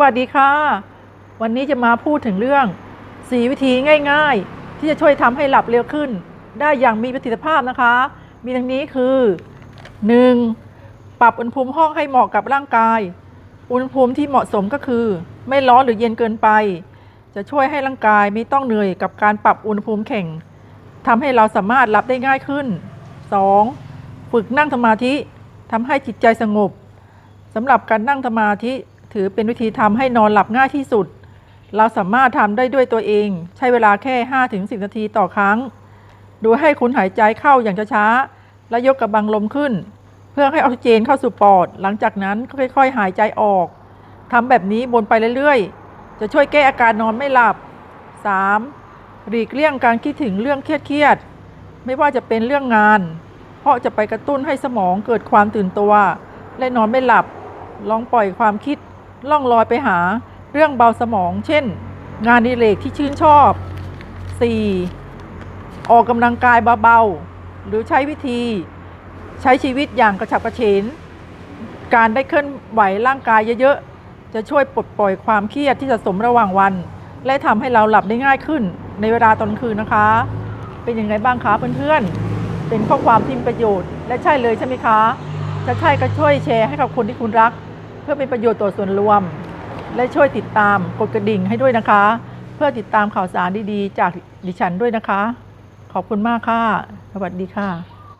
วัสดีค่ะ วันนี้จะมาพูดถึงเรื่อง 4 วิธีง่ายๆ ที่จะช่วยทำให้หลับเร็วขึ้น ได้อย่างมีประสิทธิภาพนะคะ มีดังนี้คือ 1. ปรับอุณหภูมิห้องให้เหมาะกับร่างกาย อุณหภูมิที่เหมาะสมก็คือ ไม่ร้อนหรือเย็นเกินไป จะช่วยให้ร่างกายไม่ต้องเหนื่อยกับการปรับอุณหภูมิแข่งทำให้เราสามารถหลับได้ง่ายขึ้น 2. ฝึกนั่งสมาธิทำให้จิตใจสงบสำหรับการนั่งสมาธิ ถือเป็นวิธีทำให้นอนหลับง่ายที่สุด เราสามารถทำได้ด้วยตัวเอง ใช้เวลาแค่ 5-10 นาทีต่อครั้ง โดยให้คุณหายใจเข้าอย่างช้าๆ และยกกระบังลมขึ้น เพื่อให้ออกซิเจนเข้าสู่ปอด หลังจากนั้นก็ค่อย ๆ หายใจออกทำแบบนี้วนไปเรื่อยๆ จะช่วยแก้อาการนอนไม่หลับ 3. หลีกเลี่ยงการคิดถึงเรื่องเครียดๆ ไม่ว่าจะเป็นเรื่องงาน เพราะจะไปกระตุ้นให้สมองเกิดความตื่นตัว และนอนไม่หลับ ลองปล่อยความคิด ล่องลอยไปหาเรื่องเบาสมอง เช่น งานดิเรกที่ชื่นชอบ 4. ออกกำลังกายเบาๆหรือใช้วิธีใช้ชีวิตอย่างกระฉับกระเฉงการได้เคลื่อนไหวร่างกายเยอะๆ จะช่วยปลดปล่อยความเครียดที่สะสมระหว่างวัน และทำให้เราหลับได้ง่ายขึ้นในเวลาตอนคืนนะคะ เป็นยังไงบ้างคะเพื่อนๆ เป็นข้อความที่มีประโยชน์ และใช่เลยใช่ไหมคะ จะใช่ก็ช่วยแชร์ให้กับคนที่คุณรัก เพื่อเป็นประโยชน์ต่อส่วนรวม และช่วยติดตามกดกระดิ่งให้ด้วยนะคะ เพื่อติดตามข่าวสารดีๆ จากดิฉันด้วยนะคะ ขอบคุณมากค่ะ สวัสดีค่ะ